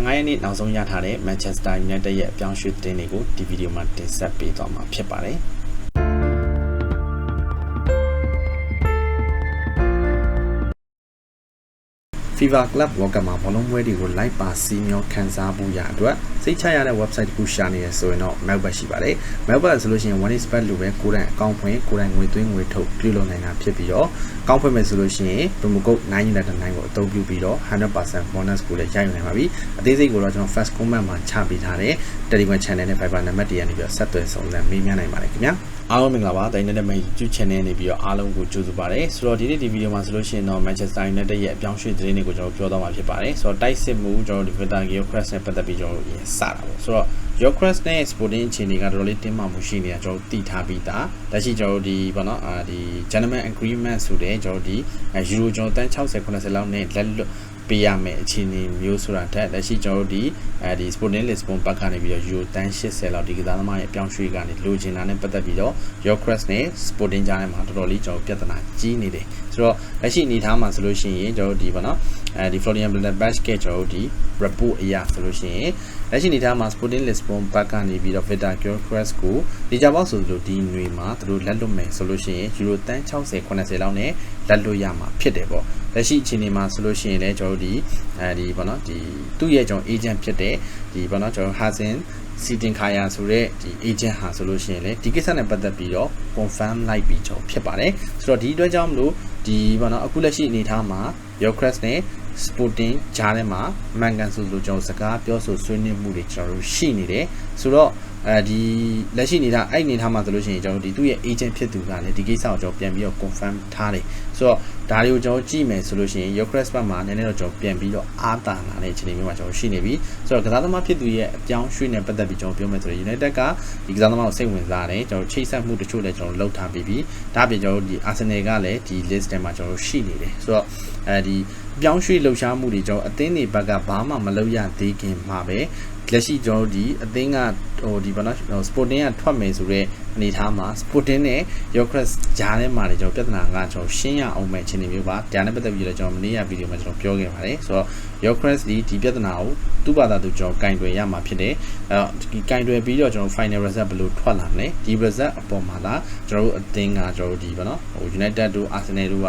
15ရက်နေ့နောက်ဆုံးရထားတဲ့ Manchester United ရဲ့အပြောင်းရွှေ့သတင်းတွေကိုဒီဗီဒီယိုမှာတင်ဆက်ပေးသွားမှာဖြစ်ပါတယ်။ FIFA Club World Cup မှာဘောလုံးပွဲတွေကို live ပါစီမျောခန်းစားဖို့ရအတွက်စိတ်ချရတဲ့ website တစ်ခုရှာနေရဆိုရင်တော့ Melbet ရှိပါတယ်။ Melbet ဆိုလို့ရှိရင် one is bet လို့ပဲကိုယ်တိုင်အကောင့်ဖွင့်ကိုယ်တိုင်ငွေသွင်းငွေထုတ်ပြုလုပ်နိုင်တာဖြစ်ပြီးတော့အကောင့်ဖွင့်မယ်ဆိုလို့ရှိရင် promo code 999ကိုအသုံးပြုပြီးတော့100% bonus ကိုလည်းရယူနိုင်ပါပြီ။အသေးစိတ်ကိုတော့ကျွန်တော် first comment မှာချပေးထားတဲ့ Telegram channel နဲ့ Viber နံပါတ်တွေကနေပြီးတော့ဆက်သွယ်ဆောင်စမ်းမေးမြန်းနိုင်ပါတယ်ခင်ဗျာ။ အားလုံးမင်္ဂလာပါတိုင်းနေတဲ့ YouTube channel နေပြီးတော့အားလုံးကိုကြိုဆိုပါရစေဆိုတော့ဒီနေ့ဒီဗီဒီယိုမှာဆိုလို့ရှိရင်တော့ Manchester United ရဲ့အပြောင်းရွှေ့သတင်းတွေကိုကျွန်တော်ပြောသွားမှာဖြစ်ပါတယ်ဆိုတော့တိုက်စစ်မှုကျွန်တော်ဒီ Vita Geocrash နဲ့ပတ်သက်ပြီးကျွန်တော်ရင်စတာပေါ့ဆိုတော့ Geocrash နဲ့ Sporting အခြေအနေကတော်တော်လေးတင်းမာမှုရှိနေတာကျွန်တော်သိထားပြီးသားလက်ရှိကျွန်တော်ဒီဘာနော်အာဒီ Gentleman Agreement ဆိုတဲ့ကျွန်တော်ဒီ Euro ကျွန်တော်တန်း60 90လောက်နဲ့လက်လွတ် ပေးရမယ်အခြေအနေမျိုးဆိုတာတက်လက်ရှိကျွန်တော်တို့ဒီအဲဒီ Sporting Lisbon ဘက်ကနေပြီးတော့ Euro တန်း80လောက်ဒီကစားသမားရဲ့အပြောင်းရွှေ့ကနေလိုချင်တာနဲ့ပတ်သက်ပြီးတော့ Geocrash နဲ့ Sporting ကြားထဲမှာတော်တော်လေးကျွန်တော်ပြဿနာကြီးနေတယ်ဆိုတော့လက်ရှိအနေထားမှာဆိုလို့ရှိရင်ကျွန်တော်တို့ဒီဘာနော်အဲဒီ Florian Blanchard ကကျွန်တော်တို့ဒီ report အရာဆိုလို့ရှိရင် လက်ရှိအနေထားမှာ Sporting Lisbon ဘက်ကနေပြီးတော့ Vita Geocrash ကိုဒီကြပေါက်ဆိုလို့ဒီຫນွေမှာသူတို့လက်လွတ်မယ်ဆိုလို့ရှိရင် Euro တန်း60 80လောက်နဲ့လက်လွတ်ရမှာဖြစ်တယ်ပေါ့လက်ရှိအခြေအနေမှာဆိုလို့ရှိရင်လည်းကျွန်တော်တို့ဒီအဲဒီဘာနော်ဒီသူ့ရဲ့ကျွန်တော် agent ဖြစ်တဲ့ဒီဘာနော်ကျွန်တော် Hazen စီတင်ခါယာဆိုတဲ့ဒီ agent ဟာဆိုလို့ရှိရင်လေဒီကိစ္စနဲ့ပတ်သက်ပြီးတော့ confirm လိုက်ပြီးကျွန်တော်ဖြစ်ပါတယ်ဆိုတော့ဒီအတွက်ကြောင့်မလို့ဒီဘာနော်အခုလက်ရှိအနေထားမှာ Yocrest နဲ့ Sporting ဂျားထဲမှာမှန်ကန်ဆိုလို့ကျွန်တော်စကားပြောဆိုဆွေးနွေးမှုတွေကျွန်တော်တို့ရှိနေတယ်ဆိုတော့အဲဒီလက်ရှိနေတာအဲ့နေထားမှာဆိုလို့ရှိရင်ကျွန်တော်ဒီသူ့ရဲ့ agent ဖြစ်သူကလည်းဒီကိစ္စကိုကျွန်တော်ပြန်ပြီးတော့ confirm ထားတယ် ဆိုတော့ဒါတွေကိုကျွန်တော်ကြည့်မယ်ဆိုလို့ရှိရင် Yocres ဘက်မှာနည်းနည်းတော့ကျွန်တော်ပြန်ပြီးတော့အားတာလာတဲ့အခြေအနေမျိုးမှာကျွန်တော်ရှိနေပြီဆိုတော့ကစားသမားဖြစ်သူရဲ့အပြောင်းရွှေ့နဲ့ပတ်သက်ပြီးကျွန်တော်ပြောမယ်ဆိုရင် United ကဒီကစားသမားကိုစိတ်ဝင်စားတယ်ကျွန်တော်ချိတ်ဆက်မှုတချို့လည်းကျွန်တော်လုပ်ထားပြီးပြီဒါပြင်ကျွန်တော်ဒီ Arsenal ကလည်းဒီ list ထဲမှာကျွန်တော်ရှိနေတယ်ဆိုတော့အဲဒီပြောင်းရွှေ့လှုပ်ရှားမှုတွေကျွန်တော်အသင်းတွေဘက်ကဘာမှမလုပ်ရသေးခင်မှာပဲလက်ရှိကျွန်တော်တို့ဒီအသင်းကဟိုဒီဘာနော် Sporting ကထွက်မယ်ဆိုတော့ အနေထားမှာ Sporting နဲ့ Yocres ဂျားထဲမှာလည်းကျွန်တော်ပြဿနာကကျွန်တော်ရှင်းရအောင်မဲ့အခြေအနေမျိုးပါဒါနဲ့ပတ်သက်ပြီးတော့ကျွန်တော်မနေ့ကဗီဒီယိုမှာကျွန်တော်ပြောခဲ့ပါတယ်ဆိုတော့ Yocres ဒီဒီပြဿနာကိုသူ့ဘာသာသူကျွန်တော်ကင်တွယ်ရမှာဖြစ်တယ်အဲတော့ဒီကင်တွယ်ပြီးတော့ကျွန်တော် final result ဘယ်လိုထွက်လာမလဲဒီ result အပေါ်မှာလာကျွန်တော်တို့အသင်းကကျွန်တော်တို့ဒီဘာနော်ဟို United တို့ Arsenal တို့က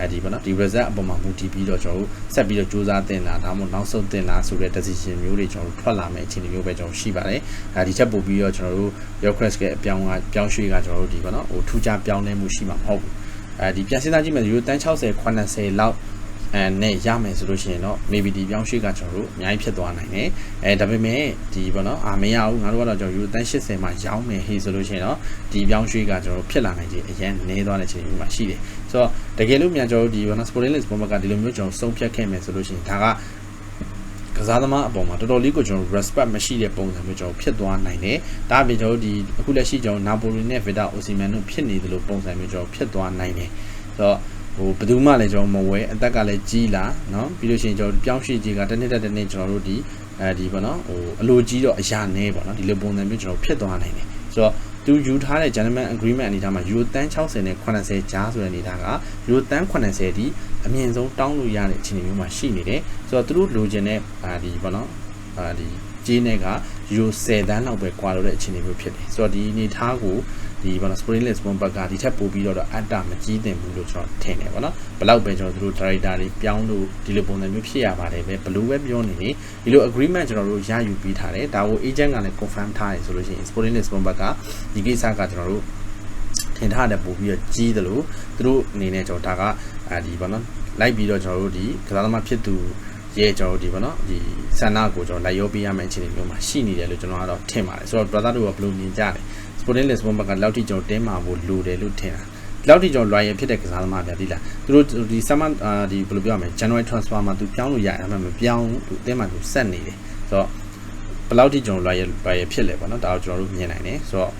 အဲဒီပေါ့နော်ဒီ result အပေါ်မှာမူတည်ပြီးတော့ကျွန်တော်တို့ဆက်ပြီးတော့စူးစမ်းတင်လာဒါမှမဟုတ်နောက်ဆုံးတင်လာဆိုတဲ့ decision မျိုးတွေကျွန်တော်တို့ထွက်လာမယ့်အခြေအနေမျိုးပဲကျွန်တော်ရှိပါတယ်အဲဒီချက်ပို့ပြီးတော့ကျွန်တော်တို့ Yocres ရဲ့အပြောင်းကပြောင်းရွှေ့ကကျွန်တော်တို့ဒီပေါ့နော်ဟိုထူးခြားပြောင်းလဲမှုရှိမှာမဟုတ်ဘူးအဲဒီပြန်စဉ်းစားကြည့်မယ်ယူတန်း60 80လောက်အဲနဲ့ရမယ်ဆိုလို့ရှိရင်တော့ maybe ဒီပြောင်းရွှေ့ကကျွန်တော်တို့အများကြီးဖြစ်သွားနိုင်တယ်အဲဒါပေမဲ့ဒီပေါ့နော်အာမရဘူးငါတို့ကတော့ကျွန်တော်ယူတန်း80မှာရောင်းမယ်ဟေးဆိုလို့ရှိရင်တော့ဒီပြောင်းရွှေ့ကကျွန်တော်တို့ဖြစ်လာနိုင်ခြင်းအရင်နည်းသွားတဲ့ချိန်မျိုးမှာရှိတယ်ဆိုတော့ တကယ်လို့မြန်ကျွန်တော်တို့ဒီပေါ့နော် Sporting Lisbon ကဒီလိုမျိုးကျွန်တော်ဆုံးဖြတ်ခဲ့မယ်ဆိုလို့ရှိရင်ဒါကကစားသမားအပေါ်မှာတော်တော်လေးကိုကျွန်တော် respect မရှိတဲ့ပုံစံမျိုးကျွန်တော်ဖြစ်သွားနိုင်တယ်။ဒါအပြင်ကျွန်တော်ဒီအခုလက်ရှိကျွန်တော်နာပိုလီနဲ့ဗီတာအိုစီမန်တို့ဖြစ်နေသလိုပုံစံမျိုးကျွန်တော်ဖြစ်သွားနိုင်တယ်။ဆိုတော့ဟိုဘယ်သူမှလည်းကျွန်တော်မဝဲအသက်ကလည်းကြီးလာเนาะပြီးလို့ရှိရင်ကျွန်တော်ပြောင်းရွှေ့ကြီးကတစ်နှစ်တစ်နှစ်ကျွန်တော်တို့ဒီအဲဒီပေါ့နော်ဟိုအလိုကြီးတော့အရာနေပေါ့နော်ဒီလိုပုံစံမျိုးကျွန်တော်ဖြစ်သွားနိုင်တယ်ဆိုတော့ သူယူထားတဲ့ gentleman agreement အနေထားမှာ euro တန်း60နဲ့80ကြားဆိုတဲ့အနေထားက euro တန်း80ဒီအမြင့်ဆုံးတောင်းလို့ရတဲ့အခြေအနေမျိုးမှာရှိနေတယ်ဆိုတော့သူတို့လိုချင်တဲ့အာဒီဘောနော်အာဒီကြီးနဲ့က euro 10တန်းလောက်ပဲကွာလို့တဲ့အခြေအနေမျိုးဖြစ်တယ်ဆိုတော့ဒီအနေထားကို ဒီဘာလို့ Spring Lisbon ဘက်ကဒီထက်ပိုပြီးတော့အတ္တမကြီးတင်ဘူးလို့ကျွန်တော်ထင်တယ်ဗောနော်ဘလောက်ပဲကျွန်တော်တို့ director တွေပြောင်းလို့ဒီလိုပုံစံမျိုးဖြစ်ရပါတယ်ပဲဘလို့ပဲပြောနေနေဒီလို agreement ကျွန်တော်တို့ရယူပြီးထားတယ်ဒါကို agent ကလည်း confirm ထားတယ်ဆိုလို့ရှိရင် Spring Lisbon ဘက်ကဒီကိစ္စကကျွန်တော်တို့ထင်ထားတဲ့ပို့ပြီးတော့ကြီးတယ်လို့သူတို့အနေနဲ့ကျွန်တော်ဒါကအဲဒီဗောနော်လိုက်ပြီးတော့ကျွန်တော်တို့ဒီကစားသမားဖြစ်သူရဲ့ကျွန်တော်တို့ဒီဗောနော်ဒီဆန္ဒကိုကျွန်တော်လိုက်ရောပေးရမယ့်အခြေအနေမျိုးမှာရှိနေတယ်လို့ကျွန်တော်ကတော့ထင်ပါတယ်ဆိုတော့ brother တို့ကဘယ်လိုမြင်ကြလဲ Sporting Lisbon ဘက်ကလောက်ထိကျွန်တော်တင်းမာဖို့လိုတယ်လို့ထင်တာလောက်ထိကျွန်တော် loyal ဖြစ်တဲ့ကစားသမားပြဒီလားသူတို့ဒီ summer ဒီဘယ်လိုပြောရမလဲ January transfer မှာသူပြောင်းလို့ရတယ်အမှမပြောင်းသူအတင်းမှာသူဆက်နေတယ်ဆိုတော့ဘယ်လောက်ထိကျွန်တော် loyal loyal ဖြစ်လဲပေါ့နော်ဒါကိုကျွန်တော်တို့မြင်နိုင်တယ်ဆိုတော့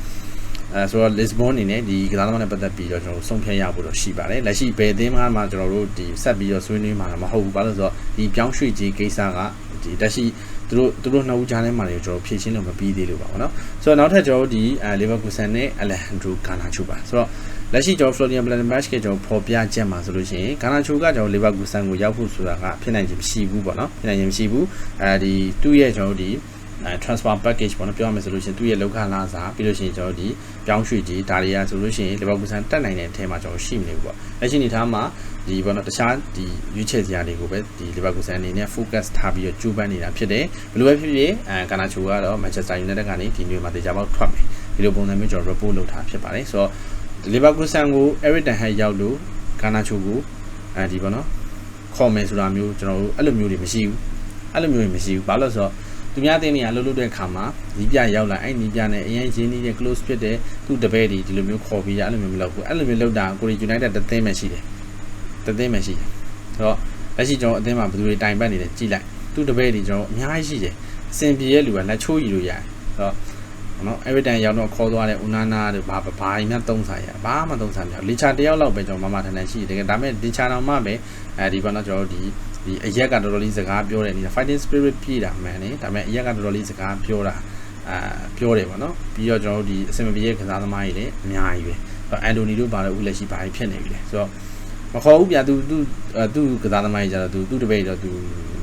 အဲဆိုတော့ Lisbon အနေနဲ့ဒီကစားသမားနဲ့ပတ်သက်ပြီးတော့ကျွန်တော်တို့ဆုံးဖြတ်ရဖို့တော့ရှိပါတယ်လက်ရှိဘယ်အသင်းမှကျွန်တော်တို့ဒီဆက်ပြီးတော့ဆွေးနွေးမှာမဟုတ်ဘူးဘာလို့ဆိုတော့ဒီပြောင်းရွှေ့ကြီးကိစ္စကဒီတက်ရှိ သူတို့သူတို့နှစ်ဦးကြားထဲမှာလည်းကျွန်တော်ဖြည့်ရှင်းလို့မပြီးသေးလို့ပါဘောနော်ဆိုတော့နောက်ထပ်ကျွန်တော်တို့ဒီအဲလီဗာပူးဆန်နဲ့အလက်ဟန်ဒရူကာနာချူပါဆိုတော့လက်ရှိကျွန်တော် Florian Plettenberg ကကျွန်တော်ဖော်ပြချက်မှာဆိုလို့ရှိရင်ဂါနာချိုကကျွန်တော် Leverkusen ကိုရောက်ဖို့ဆိုတာကဖြစ်နိုင်ခြင်းမရှိဘူးပေါ့နော်ဖြစ်နိုင်ခြင်းမရှိဘူးအဲဒီသူ့ရဲ့ကျွန်တော်ဒီအဲ transfer package ပေါ့နော်ပြောရမယ်ဆိုလို့ရှိရင်သူ့ရဲ့လောက်ခလာစာပြီးလို့ရှိရင်ကျွန်တော်ဒီပြောင်းရွှေ့ကြီးဒါတွေကဆိုလို့ရှိရင် Leverkusen တက်နိုင်တဲ့အထက်မှာကျွန်တော်ရှိမနေဘူးပေါ့လက်ရှိနေထားမှာဒီဘောနော်တခြားဒီရွေးချယ်စရာတွေကိုပဲဒီ Leverkusen အနေနဲ့ focus ထားပြီးတော့ကြိုးပမ်းနေတာဖြစ်တယ်ဘယ်လိုပဲဖြစ်ဖြစ်အဲကာနာချိုကတော့ Manchester United ကနေဒီမျိုးမှာတေချာပေါက်ထွက်မယ်ဒီလိုပုံစံမျိုးကျွန်တော် report လုပ်ထားဖြစ်ပါတယ်ဆိုတော့ Leverkusen ကို Eric Ten Hag ရောက်လို့ကာနာချိုကိုအဲဒီဘောနော်ခေါ်မယ်ဆိုတာမျိုးကျွန်တော်တို့အဲ့လိုမျိုးတွေမရှိဘူးအဲ့လိုမျိုးတွေမရှိဘူးဘာလို့လဲဆိုတော့ သူများတင်းနေရလှုပ်လှုပ်တဲ့ခါမှာနီးပြရောက်လာအဲ့နီးပြနဲ့အရင်ရင်းနှီးတဲ့ close ဖြစ်တဲ့သူ့တပည့်တွေဒီလိုမျိုးခေါ်ပြီးရအဲ့လိုမျိုးမလုပ်ဘူးအဲ့လိုမျိုးလုပ်တာကိုရီ United တသင်းပဲရှိတယ်တသင်းပဲရှိတယ်ဆိုတော့လက်ရှိကျွန်တော်အသင်းမှာဘယ်သူတွေတိုင်ပတ်နေလဲကြည့်လိုက်သူ့တပည့်တွေကျွန်တော်အများကြီးရှိတယ်အစင်ပြေရဲ့လူကလက်ချိုးရီလို့ရတယ်ဆိုတော့နော် every time ရောက်တော့ခေါ်သွားတဲ့ဦးနာနာတို့ဘာဘာရင်များတုံးဆိုင်ရဘာမှတုံးဆိုင်မရလီချာတယောက်လောက်ပဲကျွန်တော်မမထန်ထန်ရှိတယ်ဒါပေမဲ့လီချာတော့မှပဲအဲဒီဘောနော်ကျွန်တော်တို့ဒီ ဒီအရက်ကတော်တော်လေးစကားပြောတယ်ဒီ fighting spirit ပြည့်တာမှန်တယ်ဒါပေမဲ့အရက်ကတော်တော်လေးစကားပြောတာအာပြောတယ်ပေါ့နော်ပြီးတော့ကျွန်တော်တို့ဒီအစင်မပြေရဲ့ကစားသမားတွေလည်းအများကြီးပဲအန်တိုနီတို့ဘာလို့ဦးလက်ရှိဘာဖြစ်နေပြီလဲဆိုတော့မခေါ်ဘူးဗျာသူသူသူကစားသမားကြီးကြတော့သူသူတပည့်တော့သူ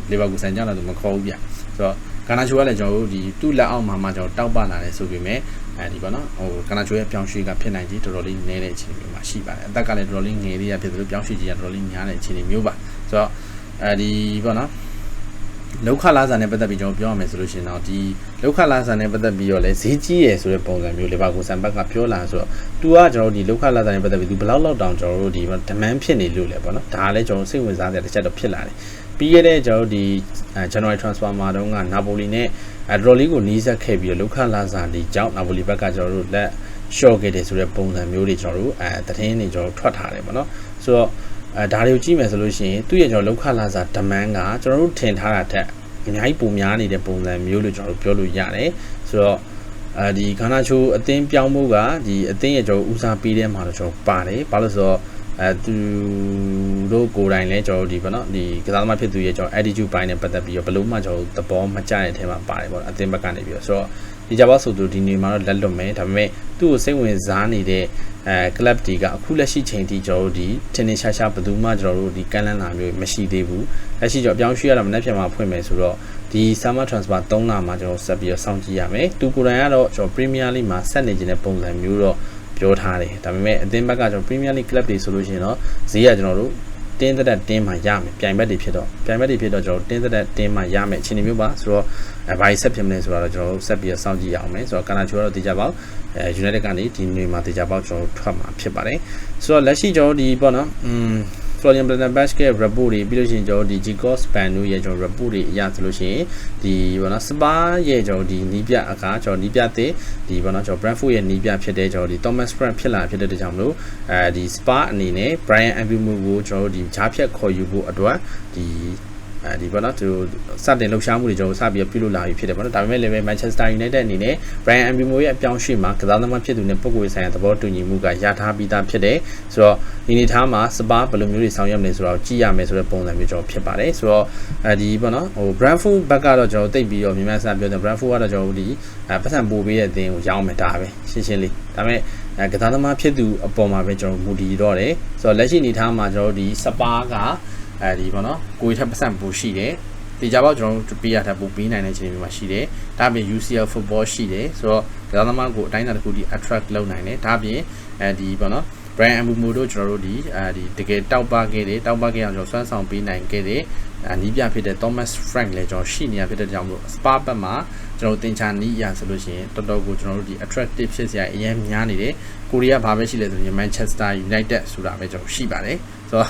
လီဗာပူးဆန်ကြတော့သူမခေါ်ဘူးဗျာဆိုတော့ကာနာချိုကလည်းကျွန်တော်တို့ဒီသူ့လက်အောက်မှာမှကျွန်တော်တောက်ပလာတယ်ဆိုပေမဲ့အဲဒီပေါ့နော်ဟိုကာနာချိုရဲ့ပြောင်းရွှေ့ကဖြစ်နိုင်ကြီးတော်တော်လေးနည်းတဲ့အခြေအနေမျိုးမှာရှိပါတယ်အသက်ကလည်းတော်တော်လေးငယ်လေးရဖြစ်သလိုပြောင်းရွှေ့ကြီးကတော်တော်လေးများတဲ့အခြေအနေမျိုးပါဆိုတော့ အဲဒီပေါ့နော်လောက်ခလာစာနဲ့ပတ်သက်ပြီးကျွန်တော်ပြောရမယ်ဆိုလို့ရှိရင်တော့ဒီလောက်ခလာစာနဲ့ပတ်သက်ပြီးတော့လည်းဈေးကြီးရယ်ဆိုတဲ့ပုံစံမျိုးလေပါကိုစံဘက်ကပြောလာဆိုတော့ तू ကကျွန်တော်တို့ဒီလောက်ခလာစာနဲ့ပတ်သက်ပြီး तू ဘယ်လောက်လောက်တောင်ကျွန်တော်တို့ဒီ demand ဖြစ်နေလို့လဲပေါ့နော်ဒါကလည်းကျွန်တော်စိတ်ဝင်စားတဲ့တစ်ချက်တော့ဖြစ်လာတယ်ပြီးခဲ့တဲ့ကျွန်တော်တို့ဒီ January transfer မှာတော့ကနာပိုလီနဲ့အဒရိုလီကိုနီးစပ်ခဲ့ပြီးတော့လောက်ခလာစာဒီကြောင့်နာပိုလီဘက်ကကျွန်တော်တို့လက် short ခဲ့တယ်ဆိုတဲ့ပုံစံမျိုးတွေကျွန်တော်တို့အဲသတင်းတွေကျွန်တော်ထွက်ထားတယ်ပေါ့နော်ဆိုတော့ အဲဒါတွေကိုကြည့်မယ်ဆိုလို့ရှိရင်သူ့ရဲ့ကျွန်တော်လောက်ခလာစာ demand ကကျွန်တော်တို့ထင်ထားတာထက်အများကြီးပုံများနေတဲ့ပုံစံမျိုးလို့ကျွန်တော်တို့ပြောလို့ရတယ်ဆိုတော့အဲဒီခန္ဓာချိုးအသင်းပြောင်းမှုကဒီအသင်းရဲ့ကျွန်တော်ဦးစားပေးတဲ့မှာတော့ကျွန်တော်ပါတယ်ဘာလို့ဆိုတော့အဲသူတို့ကိုယ်တိုင်လည်းကျွန်တော်ဒီပေါ့နော်ဒီကစားသမားဖြစ်သူရဲ့ကျွန်တော် attitude ပိုင်းနဲ့ပတ်သက်ပြီးတော့ဘလို့မှကျွန်တော်သဘောမကျတဲ့အထက်မှာပါတယ်ပေါ့အသင်းဘက်ကနေပြီးတော့ဆိုတော့ဒီကြပါဆိုသူဒီနေမှာတော့လက်လွတ်မယ်ဒါပေမဲ့ သူ့ကိုစိတ်ဝင်စားနေတဲ့အဲ club တီကအခုလက်ရှိချိန်ထိကျွန်တော်တို့ဒီထင်းထင်းရှားရှားဘယ်သူမှကျွန်တော်တို့ဒီကန့်လန့်လာမျိုးမရှိသေးဘူးလက်ရှိကျွန်တော်အပြောင်းရွှေ့ရတာမနေ့ပြန်မှာဖွင့်မယ်ဆိုတော့ဒီ summer transfer 3လမှာကျွန်တော်ဆက်ပြီးတော့စောင့်ကြည့်ရမယ်သူကိုယ်တိုင်ကတော့ကျွန်တော် Premier League မှာဆက်နေခြင်းတဲ့ပုံစံမျိုးတော့ပြောထားတယ်ဒါပေမဲ့အသင်းဘက်ကကျွန်တော် Premier League club တွေဆိုလို့ရှိရင်တော့ဈေးကကျွန်တော်တို့ တင်းသက်တင်းမှရမယ်ပြိုင်ဘက်တွေဖြစ်တော့ပြိုင်ဘက်တွေဖြစ်တော့ကျွန်တော်တင်းသက်တင်းမှရမယ်အခြေအနေမျိုးပါဆိုတော့အဲဘာကြီးဆက်ဖြစ်မလဲဆိုတော့ကျွန်တော်တို့ဆက်ပြီးစောင့်ကြည့်ရအောင်မယ်ဆိုတော့ကာနာချိုကတော့တေချာပေါက်အဲ United ကနေဒီနေ့မှာတေချာပေါက်ကျွန်တော်ထွက်မှာဖြစ်ပါတယ်ဆိုတော့လက်ရှိကျွန်တော်ဒီပေါ့နော်อืม Florian Plettenberg ရဲ့ report တွေပြီးလို့ရှိရင်ကျွန်တော်ဒီ Gigos Span တို့ရဲ့ကျွန်တော် report တွေအရဆိုလို့ရှိရင်ဒီဘောနော် Spa ရဲ့ကျွန်တော်ဒီနီးပြအခါကျွန်တော်နီးပြတဲ့ဒီဘောနော်ကျွန်တော် Brentford ရဲ့နီးပြဖြစ်တဲ့ကျွန်တော်ဒီ Thomas Frank ဖြစ်လာဖြစ်တဲ့ကြောင့်မလို့အဲဒီ Spa အနေနဲ့ Brian Mbeumo ကိုကျွန်တော်တို့ဒီဂျားဖြတ်ခေါ်ယူဖို့အတွက်ဒီ အဲဒီပေါ့နော်သူစတင်လှုပ်ရှားမှုတွေကျွန်တော်စပြီးပြုလုပ်လာပြီဖြစ်တယ်ပေါ့နော်ဒါပေမဲ့လည်းပဲ Manchester United အနေနဲ့ Brian Mbeumo ရဲ့အပြောင်းရွှေ့မှာကစားသမားဖြစ်သူနဲ့ပုံကိုယ်ဆိုင်ရာသဘောတူညီမှုကရထားပြီးသားဖြစ်တယ်ဆိုတော့ဒီနေသားမှာစပါဘယ်လိုမျိုးတွေဆောင်ရွက်မလဲဆိုတော့ကြည့်ရမယ်ဆိုတဲ့ပုံစံမျိုးကျွန်တော်ဖြစ်ပါတယ်ဆိုတော့အဲဒီပေါ့နော်ဟို Brentford ဘက်ကတော့ကျွန်တော်တိတ်ပြီးတော့မြန်မာစပြောတယ် Brentford ကတော့ကျွန်တော်ဒီအဲပတ်စံပို့ပေးတဲ့အသင်းကိုရောင်းမယ်ဒါပဲရှင်းရှင်းလေးဒါပေမဲ့အဲကစားသမားဖြစ်သူအပေါ်မှာပဲကျွန်တော်မူတည်တော့တယ်ဆိုတော့လက်ရှိအနေထားမှာကျွန်တော်ဒီစပါက အဲဒီပေါ့နော်ကိုယ်ထက်ပတ်စံပိုရှိတယ်ဒီကြပေါ့ကျွန်တော်တို့ပေးရတာပို့ပေးနိုင်တဲ့အခြေအနေမျိုးမှာရှိတယ်ဒါပြင် UCL football ရှိတယ်ဆိုတော့ကစားသမားကိုအတိုင်းအတာတစ်ခုဒီ attract လုပ်နိုင်တယ်ဒါပြင်အဲဒီပေါ့နော် Brian Mbumo တို့ကျွန်တော်တို့ဒီအဲဒီတကယ်တောက်ပခဲ့တယ်တောက်ပခဲ့အောင်ကျွန်တော်စွမ်းဆောင်ပေးနိုင်ခဲ့တယ်အနီးပြဖြစ်တဲ့ Thomas Frank လည်းကျွန်တော်ရှိနေရဖြစ်တဲ့ကြောင့်မို့ Spa ဘက်မှာကျွန်တော်တင်ချာနီးရဆိုလို့ရှိရင်တော်တော်ကိုကျွန်တော်တို့ဒီ attractive ဖြစ်စရာအရင်များနေတယ်ကိုရီးယားဘာပဲရှိလဲဆိုရင် Manchester United ဆိုတာပဲကျွန်တော်ရှိပါတယ် ဆိုတော့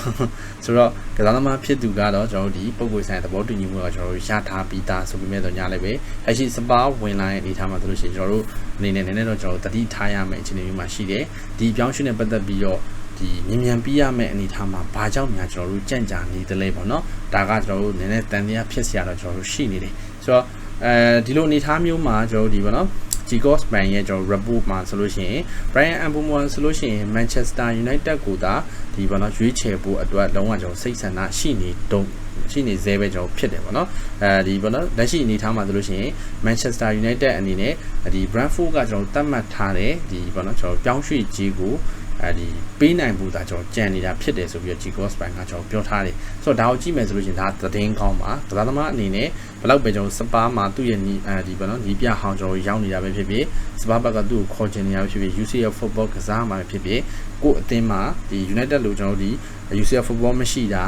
ဆိုတော့ကစားသမားဖြစ်သူကတော့ကျွန်တော်တို့ဒီပုံကိုဆိုင်သဘောတူညီမှုကကျွန်တော်တို့ရထားပြီးသားဆိုပေမဲ့တော့ညလည်းပဲလက်ရှိစပါဝင်လာတဲ့အနေထားမှာဆိုလို့ရှိရင်ကျွန်တော်တို့အနေနဲ့နည်းနည်းတော့ကျွန်တော်တို့တတိထားရမယ့်အခြေအနေမျိုးမှာရှိတယ်ဒီပြောင်းရွှေ့နဲ့ပတ်သက်ပြီးတော့ဒီမြန်မြန်ပြီးရမယ့်အနေအထားမှာဘာကြောင့်များကျွန်တော်တို့ကြံ့ကြာနေတယ်လဲပေါ့နော်ဒါကကျွန်တော်တို့နည်းနည်းတန်တရားဖြစ်စရာတော့ကျွန်တော်တို့ရှိနေတယ်ဆိုတော့အဲဒီလိုအနေအထားမျိုးမှာကျွန်တော်တို့ဒီပေါ့နော် Gigos Bank ရဲ့ကျွန်တော် report မှာဆိုလို့ရှိရင် Brian Mbeumo ဆိုလို့ရှိရင် Manchester United ကိုသာဒီပေါ့နော်ရွေးချယ်ဖို့အတွက်လုံးဝကျွန်တော်စိတ်ဆန္ဒရှိနေတုံးရှိနေသေးပဲကျွန်တော်ဖြစ်တယ်ပေါ့နော်အဲဒီပေါ့နော်လက်ရှိအနေထားမှာဆိုလို့ရှိရင် Manchester United အနေနဲ့ဒီ Brentford ကကျွန်တော်တတ်မှတ်ထားတဲ့ဒီပေါ့နော်ကျွန်တော်ပြောင်းရွှေ့ကြီးကို အဲဒီပေးနိုင်ဖို့ဒါကျွန်တော်ကြံနေတာဖြစ်တယ်ဆိုပြီးတော့ G-Cross Bank ကကျွန်တော်ပြောထားတယ်ဆိုတော့ဒါကိုကြည့်မယ်ဆိုလို့ရှိရင်ဒါသတင်းကောင်းပါကစားသမားအနေနဲ့ဘယ်လောက်ပဲကျွန်တော်စပါးမှာသူ့ရဲ့နီးအဲဒီပေါ့နော်နီးပြဟောင်းကျွန်တော်ရောက်နေတာပဲဖြစ်ဖြစ်စပါးဘက်ကသူ့ကိုခေါ်ချင်နေတာပဲဖြစ်ဖြစ် UCL football ကစားမှာပဲဖြစ်ဖြစ်ကို့အသင်းမှာဒီ United လို့ကျွန်တော်တို့ဒီ UCL football မရှိတာ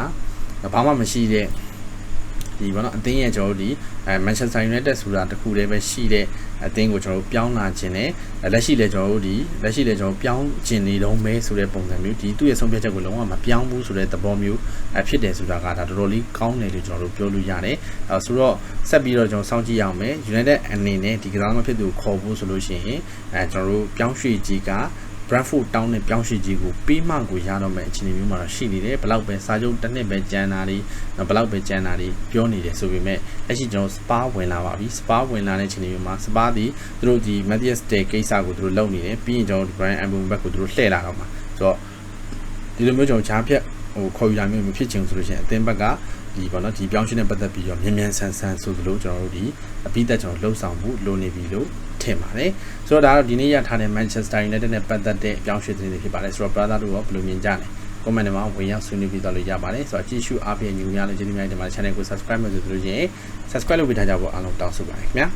ဘာမှမရှိတဲ့ ဒီဘောနော်အသင်းရဲ့ကျွန်တော်တို့ဒီအဲ Manchester United ဆိုတာတခုတည်းပဲရှိတဲ့အသင်းကိုကျွန်တော်တို့ပြောင်းလာခြင်းနဲ့လက်ရှိလည်းကျွန်တော်တို့ဒီလက်ရှိလည်းကျွန်တော်ပြောင်းခြင်းနေတော့မဲဆိုတဲ့ပုံစံမျိုးဒီသူ့ရဲ့ဆုံးဖြတ်ချက်ကိုလုံးဝမပြောင်းဘူးဆိုတဲ့သဘောမျိုးအဖြစ်တယ်ဆိုတာကဒါတော်တော်လေးကောင်းတယ်လို့ကျွန်တော်တို့ပြောလို့ရတယ်အဲဆိုတော့ဆက်ပြီးတော့ကျွန်တော်စောင့်ကြည့်ရအောင်မယ် United အနေနဲ့ဒီကစားသမားဖြစ်သူကိုခေါ်ဖို့ဆိုလို့ရှိရင်အဲကျွန်တော်တို့ပြောင်းရွှေ့ကြီးက Bradford တောင်းတဲ့ပြောင်းရွှေ့ကြီးကိုပေးမှကိုရတော့မယ့်အခြေအနေမျိုးမှာတော့ရှိနေတယ်ဘလောက်ပဲစာချုပ်တစ်နှစ်ပဲကျန်တာတွေဘလောက်ပဲကျန်တာတွေပြောနေတယ်ဆိုပေမဲ့လက်ရှိကျွန်တော် Spa ဝင်လာပါပြီ Spa ဝင်လာတဲ့အခြေအနေမျိုးမှာ Spa ဒီသူတို့ဒီ Matthias Day ကိစ္စကိုသူတို့လုပ်နေတယ်ပြီးရင်ကျွန်တော် Brian Ambon ဘက်ကိုသူတို့လှည့်လာတော့မှာဆိုတော့ဒီလိုမျိုးကျွန်တော်ချားဖြတ်ဟိုခေါ်ယူတာမျိုးမဖြစ်ချင်ဘူးဆိုလို့ရှိရင်အသင်းဘက်ကဒီပေါ့နော်ဒီပြောင်းရွှေ့နဲ့ပတ်သက်ပြီးတော့မြန်မြန်ဆန်ဆန်ဆိုသလိုကျွန်တော်တို့ဒီအပိသက်ကျွန်တော်လှုပ်ဆောင်မှုလိုနေပြီလို့ထ င်ပါတယ်ဆိုတော့ဒါတော့ဒီနေ့ရထားတဲ့ Manchester United နဲ့ပတ်သက်တဲ့အပြောင်းရွှေ့သတင်းတွေဖြစ်ပါတယ်ဆိုတော့ brother တို့ရောဘယ်လိုမြင်ကြလဲ comment ထဲမှာဝင်ရောက်ဆွေးနွေးပြီးတော့လို့ရပါတယ်ဆိုတော့ကြည့်ရှုအားဖြင့်ညူများလို့ကျေးဇူးများတင်ပါတယ် channel ကို subscribe လုပ်လို့ဆိုလို့ရှိရင် subscribe လုပ်ပေးထားကြဖို့အားလုံးတောင်းဆိုပါတယ်ခင်ဗျာ